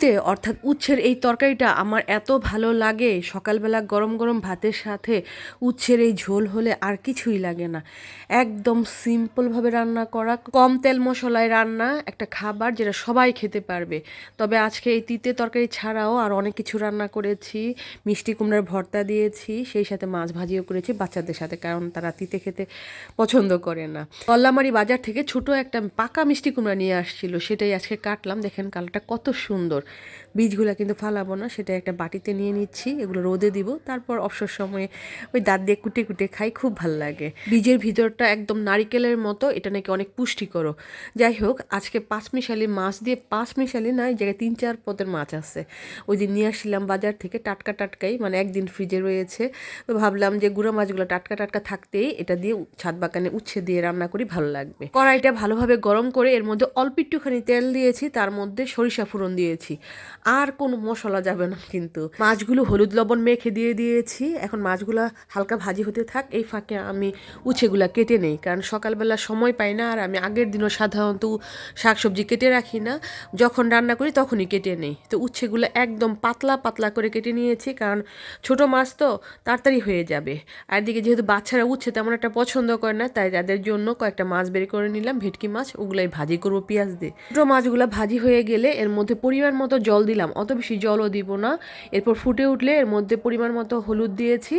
তিতে অর্থাৎ উচ্ছের এই তরকারিটা আমার এত ভালো লাগে, সকালবেলা গরম গরম ভাতের সাথে উচ্ছের এই ঝোল হলে আর কিছুই লাগে না। একদম সিম্পলভাবে রান্না করা, কম তেল মশলায় রান্না একটা খাবার যেটা সবাই খেতে পারবে। তবে আজকে এই তিতে তরকারি ছাড়াও আর অনেক কিছু রান্না করেছি, মিষ্টি কুমড়ার ভর্তা দিয়েছি, সেই সাথে মাছ ভাজিও করেছি বাচ্চাদের সাথে, কারণ তারা তিতে খেতে পছন্দ করে না। কল্লামারি বাজার থেকে ছোট একটা পাকা মিষ্টি কুমড়া নিয়ে আসছিল, সেটাই আজকে কাটলাম, দেখেন কালারটা কত সুন্দর। বীজগুলো কিন্তু ফালাবো না, সেটা একটা বাটিতে নিয়ে নিচ্ছি, এগুলো রোদে দিব, তারপর অবসর সময়ে ওই দাঁত দিয়ে কুটে কুটে খাই, খুব ভালো লাগে। বীজের ভিতরটা একদম নারিকেলের মতো, এটা নাকি অনেক পুষ্টিকর যাই হোক, আজকে পাঁচ মিশালি মাছ দিয়ে পাঁচ মিশালি না, এই জায়গায় তিন চার পদের মাছ আছে। ওই দিন নিয়ে আসছিলাম বাজার থেকে, টাটকা টাটকাই মানে একদিন ফ্রিজে রয়েছে। তো ভাবলাম যে গুঁড়ো মাছগুলো টাটকা টাটকা থাকতেই এটা দিয়ে ছাদ বাগানে উচ্ছে দিয়ে রান্না করি, ভালো লাগবে। কড়াইটা ভালোভাবে গরম করে এর মধ্যে অল্প একটুখানি তেল দিয়েছি, তার মধ্যে সরিষা ফোড়ন দিয়েছি। আর কোনো মশলা যাবে না কিন্তু। মাছগুলো হলুদ লবণ মেখে দিয়ে দিয়েছি। এখন মাছগুলো হালকা ভাজি হতে থাক, এই ফাঁকে আমি উছেগুলা কেটে নেই, কারণ সকালবেলা সময় পাই না, আর আমি আগের দিনও সাধারণত শাকসবজি কেটে রাখি না। যখন রান্না করি তখনই কেটে নেই। তো উচ্ছেগুলো একদম পাতলা পাতলা করে কেটে নিয়েছি, কারণ ছোট মাছ তো তাড়াতাড়ি হয়ে যাবে। আর এদিকে যেহেতু বাচ্চারা উচ্ছে তেমন একটা পছন্দ করে না, তাই তাদের জন্য কয়েকটা মাছ বের করে নিলাম, ভেটকি মাছ, ওগুলাই ভাজি করব পেঁয়াজ দিয়ে। ছোটো মাছগুলো ভাজি হয়ে গেলে এর মধ্যে পরিমাণ জল দিলাম, অত বেশি জলও দিব না। এরপর ফুটে উঠলে এর মধ্যে পরিমাণ মতো হলুদ দিয়েছি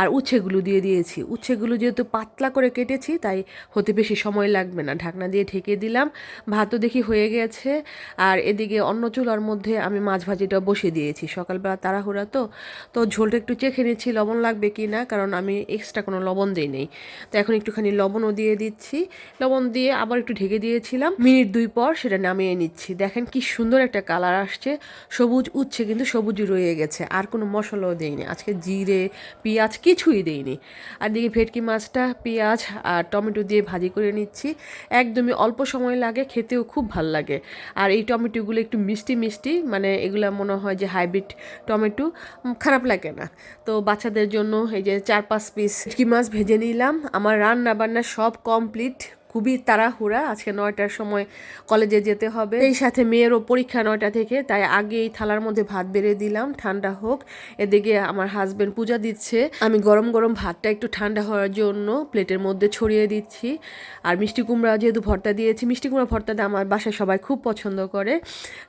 আর উচ্ছেগুলো দিয়ে দিয়েছি। উচ্ছেগুলো যেহেতু পাতলা করে কেটেছি, তাই হতে বেশি সময় লাগবে না। ঢাকনা দিয়ে ঢেকে দিলাম, ভাতও দেখি হয়ে গেছে। আর এদিকে অন্য চুলার মধ্যে আমি মাছ ভাজিটা বসিয়ে দিয়েছি। সকালবেলা তাড়াহুড়া তো তো ঝোলটা একটু চেখে নিচ্ছি লবণ লাগবে কি না, কারণ আমি এক্সট্রা কোনো লবণ দিই নেই। তো এখন একটুখানি লবণও দিয়ে দিচ্ছি। লবণ দিয়ে আবার একটু ঢেকে দিয়েছিলাম। মিনিট দুই পর সেটা নামিয়ে নিচ্ছি। দেখেন কি সুন্দর একটা কালার আসছে, সবুজ উচ্ছে কিন্তু সবুজই রয়ে গেছে, আর কোনো মশলাও দেইনি আজকে জিরে, পেঁয়াজ কিছুই দেইনি আর দিকে ভেটকি মাছটা, পেঁয়াজ আর টমেটো দিয়ে ভাজি করে নিচ্ছি। একদমই অল্প সময় লাগে, খেতেও খুব ভালো লাগে। আর এই টমেটোগুলো একটু মিষ্টি মিষ্টি মানে এগুলো মনে হয় যে হাইব্রিড টমেটো খারাপ লাগে না। তো বাচ্চাদের জন্য এই যে চার পাঁচ পিস ভেটকি মাছ ভেজে নিলাম। আমার রান্না বান্না সব কমপ্লিট। খুবই তাড়াহুড়া। আজকে নয়টার সময় কলেজে যেতে হবে। এই সাথে মেয়েরও পরীক্ষা নয়টা থেকে, তাই আগে এই থালার মধ্যে ভাত বেড়ে দিলাম, ঠান্ডা হোক। এদিকে আমার হাজবেন্ড পূজা দিচ্ছে। আমি গরম গরম ভাতটা একটু ঠান্ডা হওয়ার জন্য প্লেটের মধ্যে ছড়িয়ে দিচ্ছি। আর মিষ্টি কুমড়া যেহেতু ভর্তা দিয়েছি, মিষ্টি কুমড়া ভর্তাটা আমার বাসায় সবাই খুব পছন্দ করে।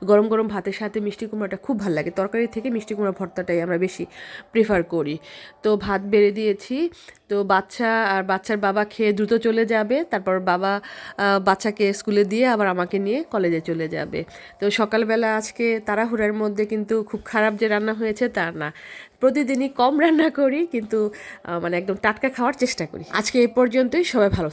গরম গরম ভাতের সাথে মিষ্টি কুমড়াটা খুব ভালো লাগে। তরকারি থেকে মিষ্টি কুমড়া ভর্তাটাই আমরা বেশি প্রেফার করি। তো ভাত বেড়ে দিয়েছি। তো বাচ্চা আর বাচ্চার বাবা খেয়ে দ্রুত চলে যাবে। তারপর বাবা বাচ্চাকে স্কুলে দিয়ে আবার আমাকে নিয়ে কলেজে চলে যাবে। তো সকালবেলা আজকে তাড়াহুড়ার মধ্যে কিন্তু খুব খারাপ যে রান্না হয়েছে তা না। প্রতিদিনই কম রান্না করি, কিন্তু মানে একদম টাটকা খাওয়ার চেষ্টা করি। আজকে এ পর্যন্তই, সবাই ভালো